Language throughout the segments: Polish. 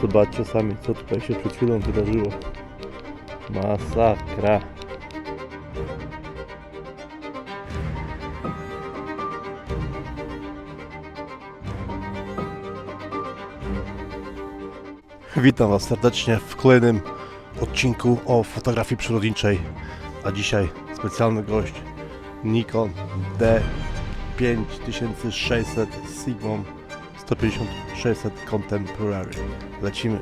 Zobaczcie sami, co tutaj się przed chwilą wydarzyło. Masakra. Witam Was serdecznie w kolejnym odcinku o fotografii przyrodniczej. A dzisiaj specjalny gość Nikon D5600 Sigma 150-600 Contemporary. Lecimy.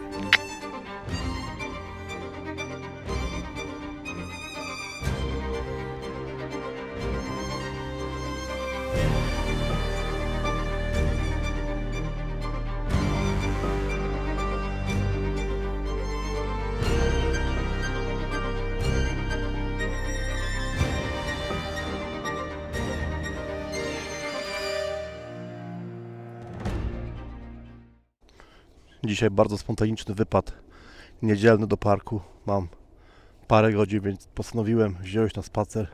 Dzisiaj bardzo spontaniczny wypad niedzielny do parku. Mam parę godzin, więc postanowiłem wziąć na spacer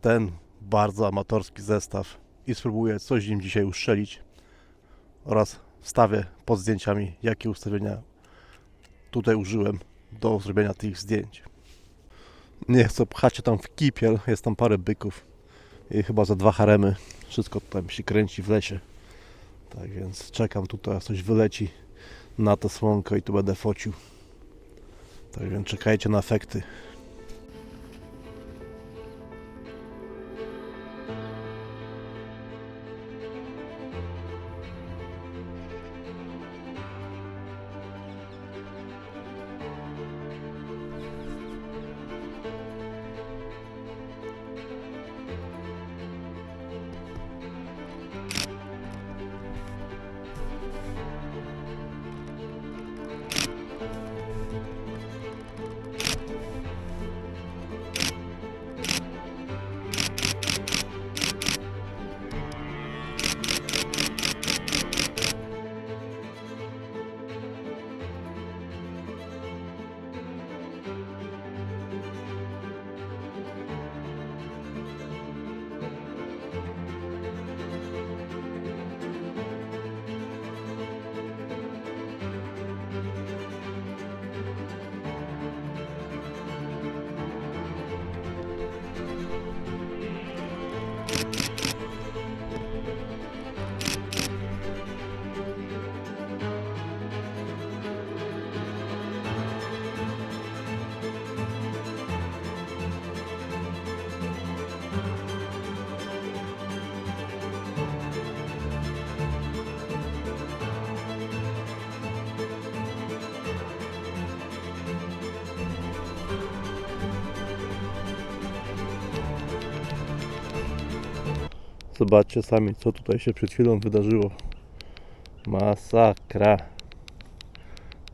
ten bardzo amatorski zestaw i spróbuję coś z nim dzisiaj uszczelić oraz wstawię pod zdjęciami, jakie ustawienia tutaj użyłem do zrobienia tych zdjęć. Nie chcę pchać tam w kipiel, jest tam parę byków i chyba za dwa haremy. Wszystko tam się kręci w lesie. Tak więc czekam tutaj, aż coś wyleci na to słonko i tu będę focił. Tak więc czekajcie na efekty. Zobaczcie sami, co tutaj się przed chwilą wydarzyło. Masakra.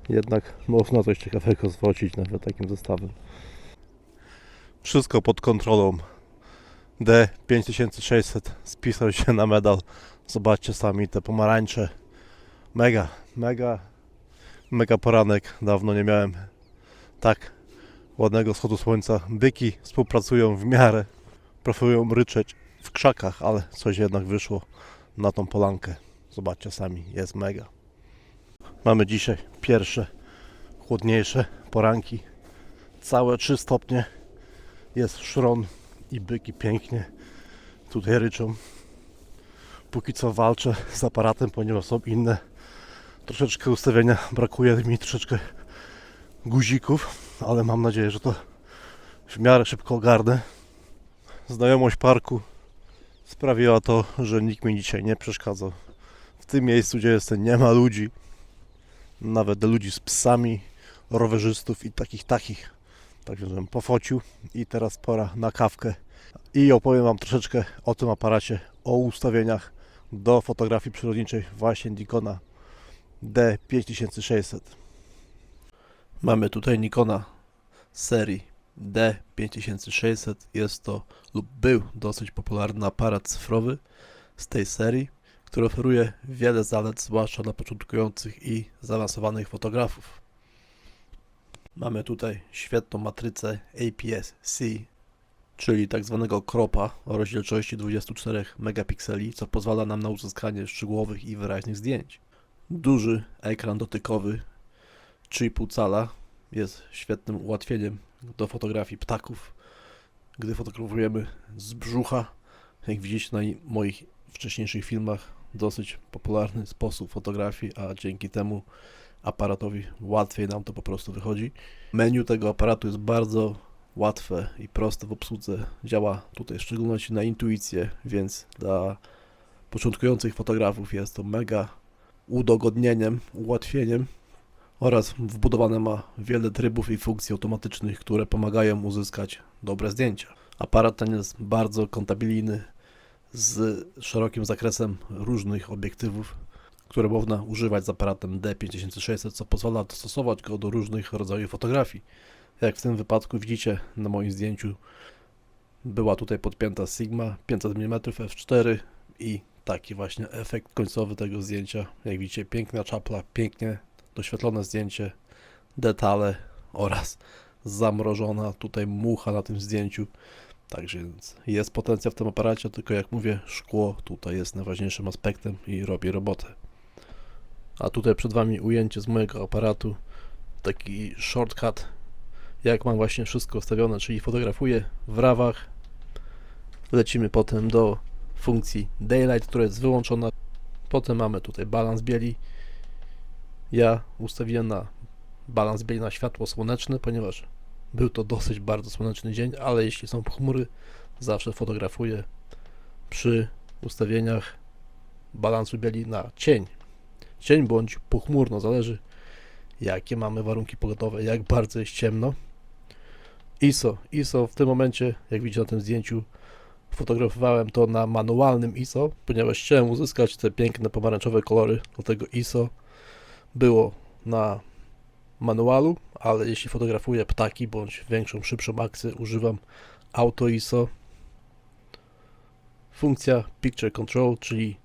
Jednak można coś ciekawego zwrócić nawet takim zestawem. Wszystko pod kontrolą. D5600 spisał się na medal. Zobaczcie sami te pomarańcze. Mega, mega, mega poranek. Dawno nie miałem tak ładnego wschodu słońca. Byki współpracują w miarę. Preferują ryczeć w krzakach, ale coś jednak wyszło na tą polankę. Zobaczcie sami, jest mega. Mamy dzisiaj pierwsze chłodniejsze poranki. Całe 3 stopnie. Jest szron i byki pięknie tutaj ryczą. Póki co walczę z aparatem, ponieważ są inne troszeczkę ustawienia. Brakuje mi troszeczkę guzików, ale mam nadzieję, że to w miarę szybko ogarnę. Znajomość parku sprawiła to, że nikt mi dzisiaj nie przeszkadzał. W tym miejscu, gdzie jestem, nie ma ludzi. Nawet ludzi z psami, rowerzystów i takich takich. Także żebym pofocił i teraz pora na kawkę. I opowiem Wam troszeczkę o tym aparacie, o ustawieniach do fotografii przyrodniczej właśnie Nikona D5600. Mamy tutaj Nikona serii D5600. Jest to lub był dosyć popularny aparat cyfrowy z tej serii, który oferuje wiele zalet, zwłaszcza dla początkujących i zaawansowanych fotografów. Mamy tutaj świetną matrycę APS-C, czyli tak zwanego kropa o rozdzielczości 24 megapikseli, co pozwala nam na uzyskanie szczegółowych i wyraźnych zdjęć. Duży ekran dotykowy 3,5 cala jest świetnym ułatwieniem do fotografii ptaków, gdy fotografujemy z brzucha. Jak widzicie na moich wcześniejszych filmach, dosyć popularny sposób fotografii, a dzięki temu aparatowi łatwiej nam to po prostu wychodzi. Menu tego aparatu jest bardzo łatwe i proste w obsłudze. Działa tutaj w szczególności na intuicję, więc dla początkujących fotografów jest to mega udogodnieniem, ułatwieniem oraz wbudowane ma wiele trybów i funkcji automatycznych, które pomagają uzyskać dobre zdjęcia. Aparat ten jest bardzo kontabilijny z szerokim zakresem różnych obiektywów, które można używać z aparatem D5600, co pozwala dostosować go do różnych rodzajów fotografii. Jak w tym wypadku widzicie na moim zdjęciu, była tutaj podpięta Sigma 500 mm f4 i taki właśnie efekt końcowy tego zdjęcia. Jak widzicie, piękna czapla, pięknie doświetlone zdjęcie, detale oraz zamrożona tutaj mucha na tym zdjęciu. Także jest potencjał w tym aparacie, tylko jak mówię, szkło tutaj jest najważniejszym aspektem i robi robotę. A tutaj przed Wami ujęcie z mojego aparatu, taki shortcut, jak mam właśnie wszystko ustawione, czyli fotografuję w rawach, lecimy potem do funkcji Daylight, która jest wyłączona, potem mamy tutaj balans bieli, ja ustawiłem na balans bieli na światło słoneczne, ponieważ był to dosyć bardzo słoneczny dzień, ale jeśli są chmury, zawsze fotografuję przy ustawieniach balansu bieli na cień. Cień bądź pochmurno, zależy jakie mamy warunki pogodowe, jak bardzo jest ciemno. ISO. ISO w tym momencie, jak widzicie na tym zdjęciu, fotografowałem to na manualnym ISO, ponieważ chciałem uzyskać te piękne pomarańczowe kolory, dlatego ISO było na manualu, ale jeśli fotografuję ptaki bądź większą, szybszą akcję, używam Auto ISO. Funkcja Picture Control, czyli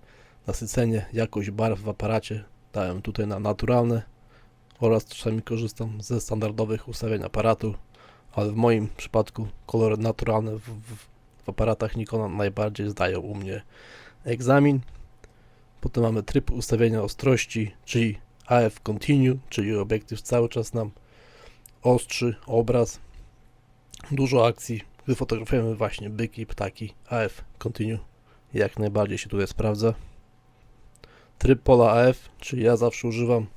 nasycenie, jakość barw w aparacie dałem tutaj na naturalne oraz czasami korzystam ze standardowych ustawień aparatu, ale w moim przypadku kolory naturalne w, w, w aparatach Nikona najbardziej zdają u mnie egzamin. Potem mamy tryb ustawienia ostrości, czyli AF Continue, czyli obiektyw cały czas nam ostrzy obraz. Dużo akcji, gdy fotografujemy właśnie byki, ptaki. AF Continue jak najbardziej się tutaj sprawdza. Tryb pola AF, czyli ja zawsze używam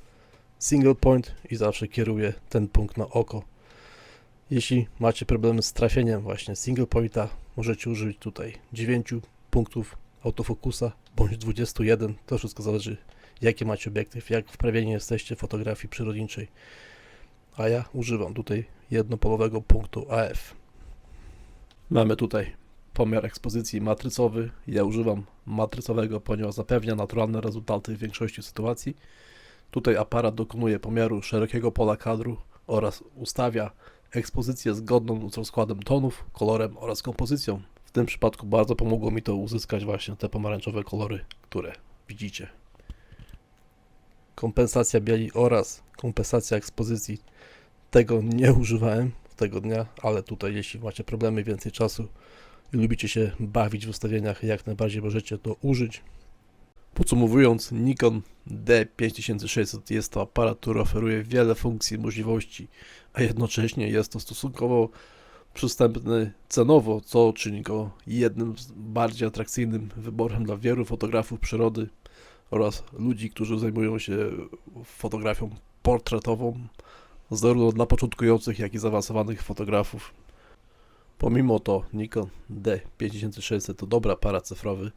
single point i zawsze kieruję ten punkt na oko. Jeśli macie problemy z trafieniem właśnie single pointa, możecie użyć tutaj 9 punktów autofokusa bądź 21. To wszystko zależy jaki macie obiektyw, jak wprawieni jesteście w fotografii przyrodniczej. A ja używam tutaj jednopolowego punktu AF. Mamy tutaj pomiar ekspozycji matrycowy. Ja używam matrycowego, ponieważ zapewnia naturalne rezultaty w większości sytuacji. Tutaj aparat dokonuje pomiaru szerokiego pola kadru oraz ustawia ekspozycję zgodną z rozkładem tonów, kolorem oraz kompozycją. W tym przypadku bardzo pomogło mi to uzyskać właśnie te pomarańczowe kolory, które widzicie kompensacja bieli oraz kompensacja ekspozycji. Tego nie używałem tego dnia, ale tutaj jeśli macie problemy, więcej czasu i lubicie się bawić w ustawieniach, jak najbardziej możecie to użyć. Podsumowując, Nikon D5600 jest to aparat, który oferuje wiele funkcji, możliwości, a jednocześnie jest to stosunkowo przystępny cenowo, co czyni go jednym z bardziej atrakcyjnym wyborem dla wielu fotografów przyrody oraz ludzi, którzy zajmują się fotografią portretową, zarówno dla początkujących, jak i zaawansowanych fotografów. Pomimo to Nikon D5600 to dobra aparat cyfrowy,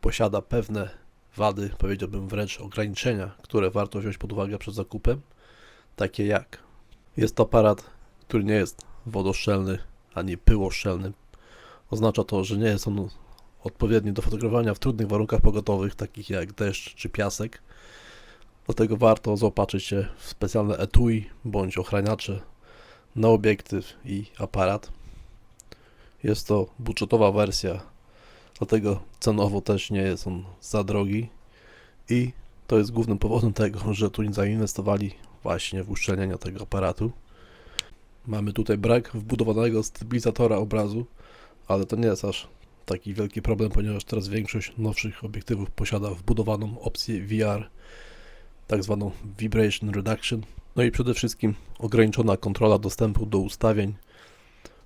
posiada pewne wady, powiedziałbym wręcz ograniczenia, które warto wziąć pod uwagę przed zakupem, takie jak jest to aparat, który nie jest wodoszczelny ani pyłoszczelny. Oznacza to, że nie jest on odpowiedni do fotografowania w trudnych warunkach pogodowych, takich jak deszcz czy piasek. Dlatego warto zaopatrzyć się w specjalne etui bądź ochraniacze na obiektyw i aparat. Jest to budżetowa wersja, dlatego cenowo też nie jest on za drogi i to jest głównym powodem tego, że tu zainwestowali właśnie w uszczelnienie tego aparatu. Mamy tutaj brak wbudowanego stabilizatora obrazu, ale to nie jest aż taki wielki problem, ponieważ teraz większość nowszych obiektywów posiada wbudowaną opcję VR, tak zwaną Vibration Reduction. No i przede wszystkim ograniczona kontrola dostępu do ustawień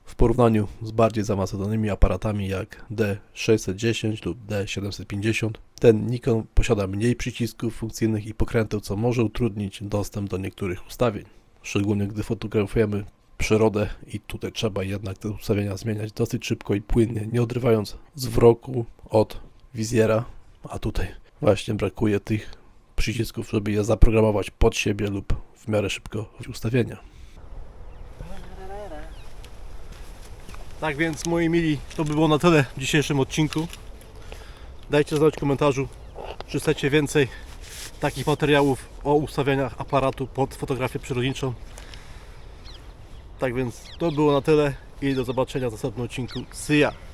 w porównaniu z bardziej zaawansowanymi aparatami jak D610 lub D750. Ten Nikon posiada mniej przycisków funkcyjnych i pokręteł, co może utrudnić dostęp do niektórych ustawień, szczególnie gdy fotografujemy przyrodę i tutaj trzeba jednak te ustawienia zmieniać dosyć szybko i płynnie, nie odrywając zwroku od wizjera, a tutaj właśnie brakuje tych przycisków, żeby je zaprogramować pod siebie lub w miarę szybko ustawienia. Tak więc moi mili, to by było na tyle w dzisiejszym odcinku. Dajcie znać w komentarzu, czy chcecie więcej takich materiałów o ustawieniach aparatu pod fotografię przyrodniczą. Tak więc to było na tyle i do zobaczenia w następnym odcinku. See ya!